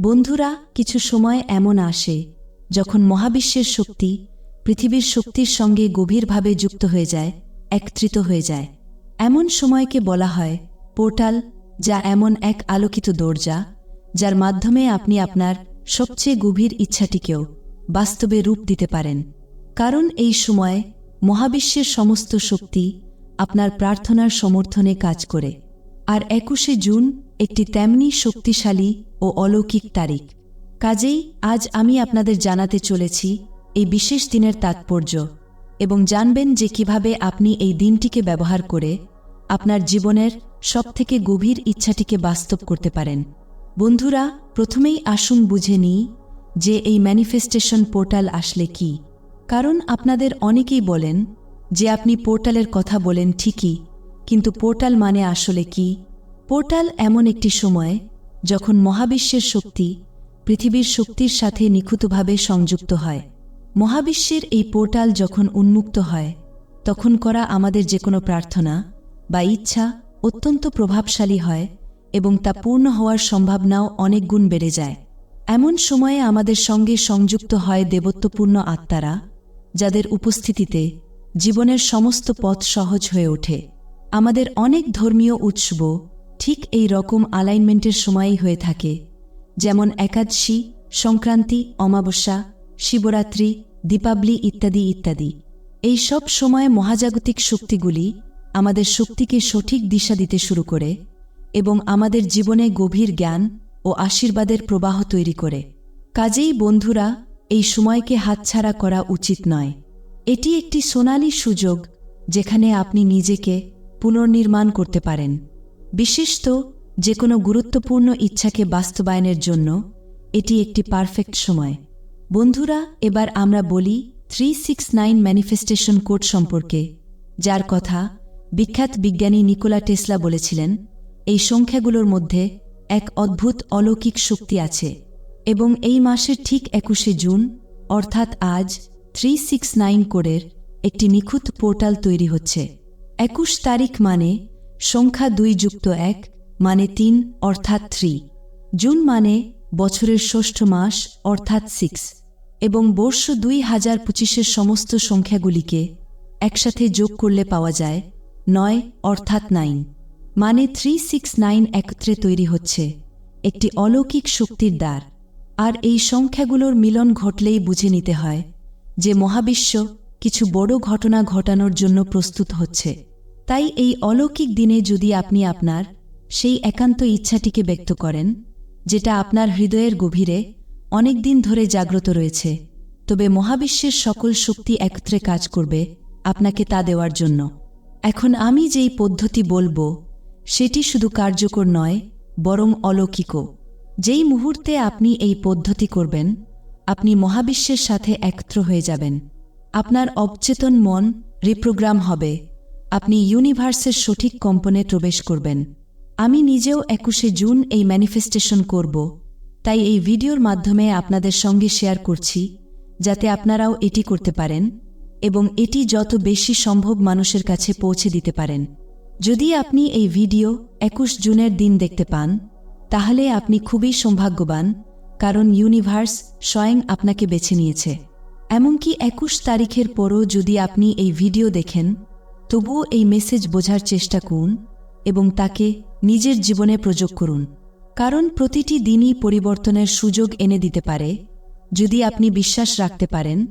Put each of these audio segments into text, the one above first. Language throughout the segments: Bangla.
বন্ধুরা, কিছু সময় এমন আসে যখন মহাবিশ্বের শক্তি পৃথিবীর শক্তির সঙ্গে গভীরভাবে যুক্ত হয়ে যায়, একত্রিত হয়ে যায়। এমন সময়কে বলা হয় পোর্টাল, যা এমন এক আলোকিত দরজা, যার মাধ্যমে আপনি আপনার সবচেয়ে গভীর ইচ্ছাটিকেও বাস্তবে রূপ দিতে পারেন। কারণ এই সময় মহাবিশ্বের সমস্ত শক্তি আপনার প্রার্থনার সমর্থনে কাজ করে। আর একুশে জুন একটি তেমনি শক্তিশালী ও অলৌকিক তারিখ। কাজেই আজ আমি আপনাদের জানাতে চলেছি এই বিশেষ দিনের তাৎপর্য এবং জানবেন যে কীভাবে আপনি এই দিনটিকে ব্যবহার করে আপনার জীবনের সবথেকে গভীর ইচ্ছাটিকে বাস্তব করতে পারেন। বন্ধুরা, প্রথমেই আসুন বুঝে নিই যে এই ম্যানিফেস্টেশন পোর্টাল আসলে কি। কারণ আপনাদের অনেকেই বলেন যে আপনি পোর্টালের কথা বলেন ঠিকই, কিন্তু পোর্টাল মানে আসলে কি পোর্টাল এমন একটি সময় যখন মহাবিশ্বের শক্তি পৃথিবীর শক্তির সাথে নিখুঁতভাবে সংযুক্ত হয়। মহাবিশ্বের এই পোর্টাল যখন উন্মুক্ত হয়, তখন করা আমাদের যে কোনো প্রার্থনা বা ইচ্ছা অত্যন্ত প্রভাবশালী হয় এবং তা পূর্ণ হওয়ার সম্ভাবনাও অনেক গুণ বেড়ে যায়। এমন সময়ে আমাদের সঙ্গে সংযুক্ত হয় দেবত্বপূর্ণ আত্মারা, যাদের উপস্থিতিতে জীবনের সমস্ত পথ সহজ হয়ে ওঠে। আমাদের অনেক ধর্মীয় উৎসব ঠিক এই রকম অ্যালাইনমেন্টের সময়ই হয়ে থাকে। যেমন একাদশী, সংক্রান্তি, অমাবস্যা, শিবরাত্রি, দীপাবলি ইত্যাদি ইত্যাদি। এই সব সময় মহাজাগতিক শক্তিগুলি আমাদের শক্তিকে সঠিক দিশা দিতে শুরু করে এবং আমাদের জীবনে গভীর জ্ঞান ও আশীর্বাদের প্রবাহ তৈরি করে। কাজেই বন্ধুরা, এই সময়কে হাতছাড়া করা উচিত নয়। এটি একটি সোনালী সুযোগ যেখানে আপনি নিজেকে পুনর্নির্মাণ করতে পারেন। বিশেষত যে কোনো গুরুত্বপূর্ণ ইচ্ছাকে বাস্তবায়নের জন্য এটি একটি পারফেক্ট সময়। বন্ধুরা, এবার আমরা বলি three six nine manifestation code সম্পর্কে, যার কথা বিখ্যাত বিজ্ঞানী নিকোলা টেসলা বলেছিলেন, এই সংখ্যাগুলোর মধ্যে এক অদ্ভুত অলৌকিক শক্তি আছে এবং এই মাসের ঠিক একুশে জুন, অর্থাৎ আজ, থ্রি সিক্স নাইন কোডের একটি নিখুঁত পোর্টাল তৈরি হচ্ছে। একুশ তারিখ মানে সংখ্যা দুই যুক্ত এক মানে তিন, অর্থাৎ থ্রি। জুন মানে বছরের ষষ্ঠ মাস, অর্থাৎ সিক্স। এবং বর্ষ দুই হাজার পঁচিশের সমস্ত সংখ্যাগুলিকে একসাথে যোগ করলে পাওয়া যায় নয়, অর্থাৎ নাইন। মানে থ্রি, সিক্স, নাইন একত্রে তৈরি হচ্ছে। একটি অলৌকিক শক্তির দ্বার। আর এই সংখ্যাগুলোর মিলন ঘটলেই বুঝে নিতে হয় যে মহাবিশ্ব কিছু বড় ঘটনা ঘটানোর জন্য প্রস্তুত হচ্ছে। তাই এই অলৌকিক দিনে যদি আপনি আপনার সেই একান্ত ইচ্ছাটিকে ব্যক্ত করেন, যেটা আপনার হৃদয়ের গভীরে অনেক দিন ধরে জাগ্রত রয়েছে, তবে মহাবিশ্বের সকল শক্তি একত্রে কাজ করবে আপনাকে তা দেওয়ার জন্য। এখন আমি যেই পদ্ধতি বলব, সেটি শুধু কার্যকর নয়, বরং অলৌকিকও। যেই মুহূর্তে আপনি এই পদ্ধতি করবেন, আপনি মহাবিশ্বের সাথে একত্র হয়ে যাবেন। আপনার অবচেতন মন রিপ্রোগ্রাম হবে। আপনি ইউনিভার্সের সঠিক কম্পনে প্রবেশ করবেন। আমি নিজেও একুশে জুন এই ম্যানিফেস্টেশন করব। তাই এই ভিডিওর মাধ্যমে আপনাদের সঙ্গে শেয়ার করছি, যাতে আপনারাও এটি করতে পারেন এবং এটি যত বেশি সম্ভব মানুষের কাছে পৌঁছে দিতে পারেন। যদি আপনি এই ভিডিও একুশ জুনের দিন দেখতে পান, তাহলে আপনি খুবই সৌভাগ্যবান, কারণ ইউনিভার্স স্বয়ং আপনাকে বেছে নিয়েছে। এমনকি একুশ তারিখের পরও যদি আপনি এই ভিডিও দেখেন তবুও এই মেসেজ বোঝার চেষ্টা করুন এবং তাকে নিজের জীবনে প্রযোগ করুন। কারণ প্রতিটি দিনই পরিবর্তনের সুযোগ এনে দিতে পারে, যদি আপনি বিশ্বাস রাখতে পারেন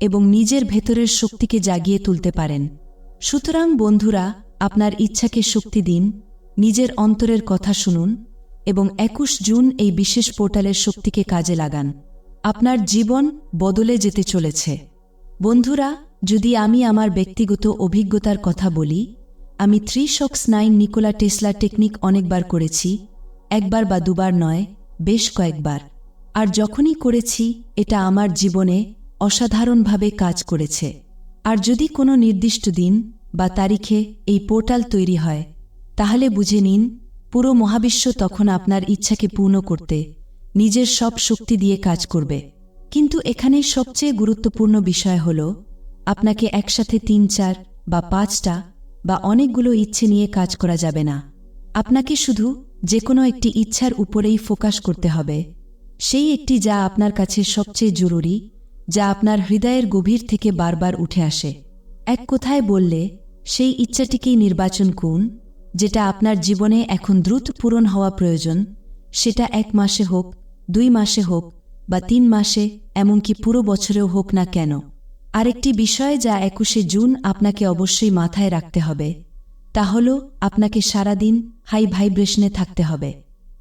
এবং নিজের ভেতরের শক্তিকে জাগিয়ে তুলতে পারেন। সুতরাং বন্ধুরা, আপনার ইচ্ছাকে শক্তি দিন, নিজের অন্তরের কথা শুনুন এবং একুশ জুন এই বিশেষ পোর্টালের শক্তিকে কাজে লাগান। আপনার জীবন বদলে যেতে চলেছে। বন্ধুরা যদি আমি আমার ব্যক্তিগত অভিজ্ঞতার কথা বলি, আমি three six nine Nikola Tesla technique অনেকবার করেছি, একবার বা দুবার নয়, বেশ কয়েকবার। আর যখনই করেছি, এটা আমার জীবনে অসাধারণভাবে কাজ করেছে। আর যদি কোনো নির্দিষ্ট দিন বা তারিখে এই পোর্টাল তৈরি হয়, তাহলে বুঝে নিন, পুরো মহাবিশ্ব তখন আপনার ইচ্ছাকে পূর্ণ করতে নিজের সব শক্তি দিয়ে কাজ করবে। কিন্তু এখানে সবচেয়ে গুরুত্বপূর্ণ বিষয় হল আপনাকে একসাথে তিন চার বা পাঁচটা বা অনেকগুলো ইচ্ছে নিয়ে কাজ করা যাবে না। আপনাকে শুধু যে কোনো একটি ইচ্ছার উপরেই ফোকাস করতে হবে। সেই একটি যা আপনার কাছে সবচেয়ে জরুরি, যা আপনার হৃদয়ের গভীর থেকে বারবার উঠে আসে। এক কথায় বললে, সেই ইচ্ছাটিকেই নির্বাচন করুন, যেটা আপনার জীবনে এখন দ্রুত পূরণ হওয়া প্রয়োজন, সেটা এক মাসে হোক, দুই মাসে হোক বা তিন মাসে, এমনকি পুরো বছরেও হোক না কেন। আরেকটি বিষয় যা একুশে জুন আপনাকে অবশ্যই মাথায় রাখতে হবে, তা হল আপনাকে সারাদিন হাই ভাইব্রেশনে থাকতে হবে।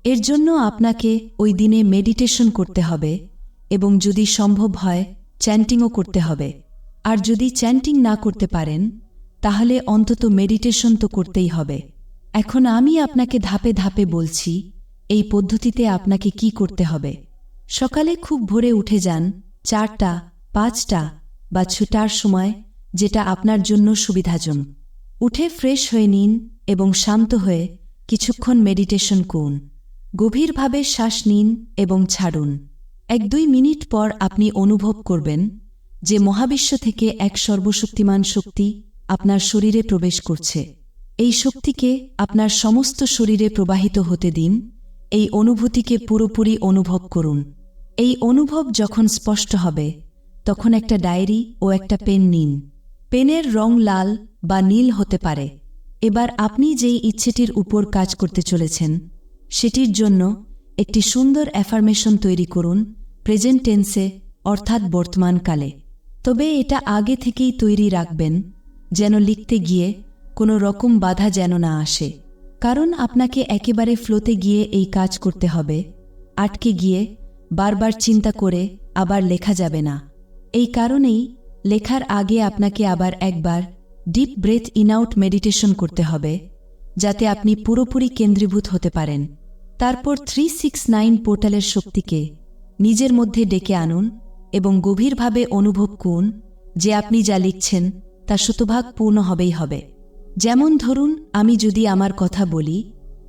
এর জন্য আপনাকে ওই দিনে মেডিটেশন করতে হবে এবং যদি সম্ভব হয় চ্যান্টিংও করতে হবে। আর যদি চ্যান্টিং না করতে পারেন, তাহলে অন্তত মেডিটেশন তো করতেই হবে। এখন আমি আপনাকে ধাপে ধাপে বলছি, এই পদ্ধতিতে আপনাকে কি করতে হবে। সকালে খুব ভোরে উঠে যান, চারটা, পাঁচটা বা ছুটার সময় যেটা আপনার জন্য সুবিধাজনক। উঠে ফ্রেশ হয়ে নিন এবং শান্ত হয়ে কিছুক্ষণ মেডিটেশন করুন। গভীরভাবে শ্বাস নিন এবং ছাড়ুন। এক দুই মিনিট পর আপনি অনুভব করবেন যে মহাবিশ্ব থেকে এক সর্বশক্তিমান শক্তি আপনার শরীরে প্রবেশ করছে। এই শক্তিকে আপনার সমস্ত শরীরে প্রবাহিত হতে দিন। এই অনুভূতিকে পুরোপুরি অনুভব করুন। এই অনুভব যখন স্পষ্ট হবে তখন একটা ডায়েরি ও একটা পেন নিন। পেনের রং লাল বা নীল হতে পারে। এবার আপনি যেই ইচ্ছেটির উপর কাজ করতে চলেছেন, সেটির জন্য একটি সুন্দর অ্যাফার্মেশন তৈরি করুন প্রেজেন্ট টেন্সে, অর্থাৎ বর্তমানকালে। তবে এটা আগে থেকেই তৈরি রাখবেন, যেন লিখতে গিয়ে কোনো রকম বাধা যেন না আসে। কারণ আপনাকে একেবারে ফ্লোতে গিয়ে এই কাজ করতে হবে, আটকে গিয়ে বারবার চিন্তা করে আবার লেখা যাবে না। এই কারণেই লেখার আগে আপনাকে আবার একবার deep breath in out meditation করতে হবে, যাতে আপনি পুরোপুরি কেন্দ্রীভূত হতে পারেন। তারপর থ্রি সিক্স নাইন পোর্টালের শক্তিকে নিজের মধ্যে ডেকে আনুন এবং গভীরভাবে অনুভব করুন যে আপনি যা লিখছেন তা শতভাগ পূর্ণ হবেই হবে। যেমন ধরুন, আমি যদি আমার কথা বলি,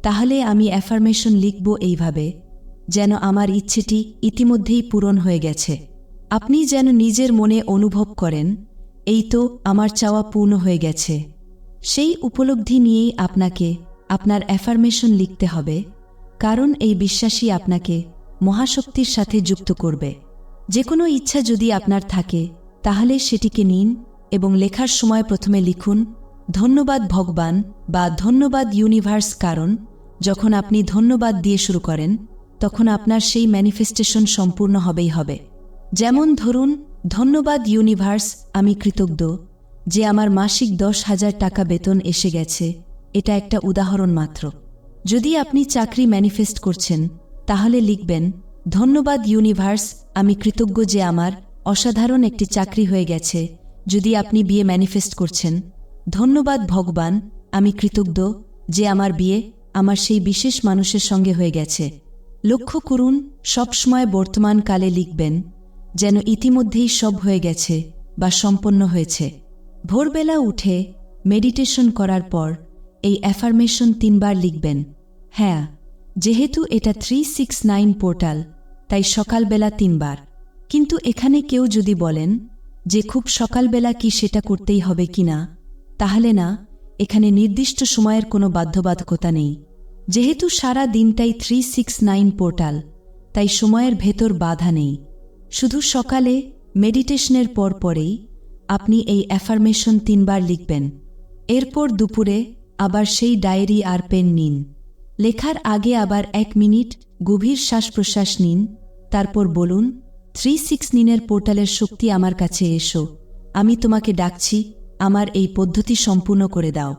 তাহলে আমি অ্যাফার্মেশন লিখব এইভাবে, যেন আমার ইচ্ছেটি ইতিমধ্যেই পূরণ হয়ে গেছে। আপনি যেন নিজের মনে অনুভব করেন, এই তো আমার চাওয়া পূর্ণ হয়ে গেছে। সেই উপলব্ধি নিয়েই আপনাকে আপনার অ্যাফার্মেশন লিখতে হবে, কারণ এই বিশ্বাসই আপনাকে মহাশক্তির সাথে যুক্ত করবে। যে কোনো ইচ্ছা যদি আপনার থাকে, তাহলে সেটিকে নিন এবং লেখার সময় প্রথমে লিখুন, ধন্যবাদ ভগবান বা ধন্যবাদ ইউনিভার্স কারণ যখন আপনি ধন্যবাদ দিয়ে শুরু করেন, তখন আপনার সেই ম্যানিফেস্টেশন সম্পূর্ণ হবেই হবে। যেমন ধরুন, ধন্যবাদ ইউনিভার্স, আমি কৃতজ্ঞ যে আমার মাসিক দশ হাজার টাকা বেতন এসে গেছে। এটা একটা উদাহরণ মাত্র। যদি আপনি চাকরি ম্যানিফেস্ট করছেন, তাহলে লিখবেন, ধন্যবাদ ইউনিভার্স, আমি কৃতজ্ঞ যে আমার অসাধারণ একটি চাকরি হয়ে গেছে। যদি আপনি বিয়ে ম্যানিফেস্ট করছেন, ধন্যবাদ ভগবান, আমি কৃতজ্ঞ যে আমার বিয়ে আমার সেই বিশেষ মানুষের সঙ্গে হয়ে গেছে। লক্ষ্য করুন, সবসময় বর্তমানকালে লিখবেন যেন ইতিমধ্যেই সব হয়ে গেছে বা সম্পন্ন হয়েছে। ভোরবেলা উঠে মেডিটেশন করার পর এই অ্যাফার্মেশন তিনবার লিখবেন। হ্যাঁ যেহেতু এটা থ্রি সিক্স নাইন পোর্টাল, তাই সকালবেলা তিনবার। কিন্তু এখানে কেউ যদি বলেন যে খুব সকালবেলা কি সেটা করতেই হবে কি না, তাহলে না, এখানে নির্দিষ্ট সময়ের কোনো বাধ্যবাধকতা নেই। যেহেতু সারা দিনটাই থ্রি সিক্স নাইন পোর্টাল, তাই সময়ের ভেতর বাধা নেই। শুধু সকালে মেডিটেশনের পর পরেই আপনি এই অ্যাফার্মেশন তিনবার লিখবেন। এরপর দুপুরে আবার সেই ডায়েরি আর পেন নিন। লেখার আগে আবার এক মিনিট গভীর শ্বাস প্রশ্বাস নিন, তারপর বলুন, থ্রি সিক্স নিনের পোর্টালের শক্তি আমার কাছে এসো। আমি তোমাকে ডাকছি, আমার এই পদ্ধতি সম্পূর্ণ করে দাও।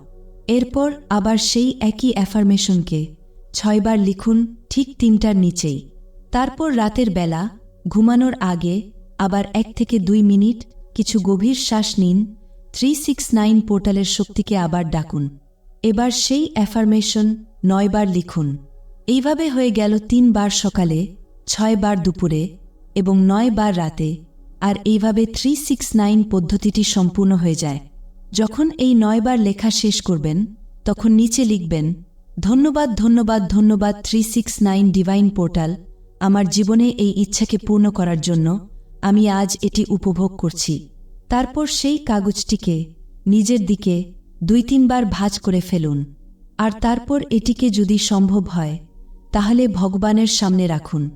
এরপর আবার সেই একই অ্যাফার্মেশনকে ছয়বার লিখুন ঠিক তিনটার নিচেই। তারপর রাতের বেলা ঘুমানোর আগে আবার এক থেকে দুই মিনিট কিছু গভীর শ্বাস নিন থ্রি সিক্স নাইন পোর্টালের শক্তিকে আবার ডাকুন। এবার সেই অ্যাফার্মেশন নয়বার লিখুন। এইভাবে হয়ে গেল তিনবার সকালে, ছয়বার দুপুরে এবং নয় বার রাতে, আর এইভাবে থ্রি সিক্স নাইন পদ্ধতিটি সম্পূর্ণ হয়ে যায়। যখন এই নয়বার লেখা শেষ করবেন, তখন নিচে লিখবেন, ধন্যবাদ ধন্যবাদ ধন্যবাদ three six nine divine portal আমার জীবনে এই ইচ্ছাকে পূর্ণ করার জন্য আমি আজ এটি উপভোগ করছি। তারপর সেই কাগজটিকে নিজের দিকে দুই তিনবার ভাঁজ করে ফেলুন। আর তারপর এটিকে যদি সম্ভব হয়, তাহলে ভগবানের সামনে রাখুন।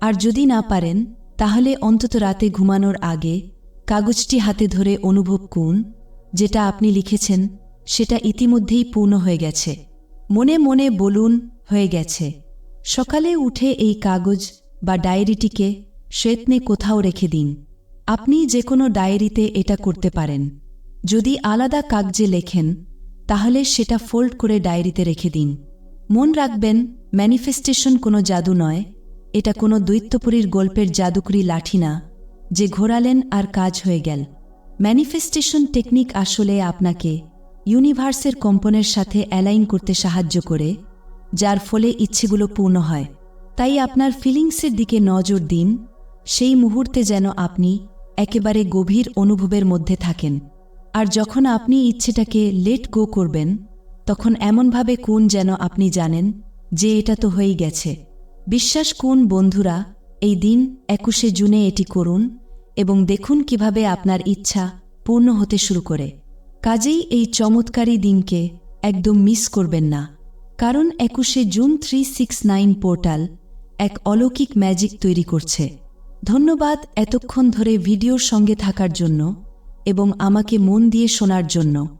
আর যদি না পারেন, তাহলে অন্তত রাতে ঘুমানোর আগে কাগজটি হাতে ধরে অনুভব করুন, যেটা আপনি লিখেছেন, সেটা ইতিমধ্যেই পূর্ণ হয়ে গেছে। মনে মনে বলুন, হয়ে গেছে। সকালে উঠে এই কাগজ বা ডায়েরিটিকে শ্বেতনে কোথাও রেখে দিন। আপনি যে কোনো ডায়েরিতে এটা করতে পারেন। যদি আলাদা কাগজে লেখেন, তাহলে সেটা ফোল্ড করে ডায়েরিতে রেখে দিন। মন রাখবেন, ম্যানিফেস্টেশন কোনো জাদু নয়, এটা কোনো দৈত্যপুরীর গল্পের জাদুকরি লাঠি না, যে ঘোরালেন আর কাজ হয়ে গেল। ম্যানিফেস্টেশন টেকনিক আসলে আপনাকে ইউনিভার্সের কম্পনের সাথে অ্যালাইন করতে সাহায্য করে যার ফলে ইচ্ছেগুলো পূর্ণ হয়। তাই আপনার ফিলিংসের দিকে নজর দিন। সেই মুহূর্তে যেন আপনি একেবারে গভীর অনুভবের মধ্যে থাকেন। আর যখন আপনি ইচ্ছেটাকে লেট গো করবেন, তখন এমনভাবে কোন যেন আপনি জানেন যে এটা তো হয়েই গেছে। বিশ্বাস কোন বন্ধুরা, এই দিন একুশে জুনে এটি করুন এবং দেখুন কীভাবে আপনার ইচ্ছা পূর্ণ হতে শুরু করে। কাজেই এই চমৎকারী দিনকে একদম মিস করবেন না। কারণ একুশে June three six nine portal এক অলৌকিক ম্যাজিক তৈরি করছে। ধন্যবাদ এতক্ষণ ধরে ভিডিওর সঙ্গে থাকার জন্য এবং আমাকে মন দিয়ে শোনার জন্য।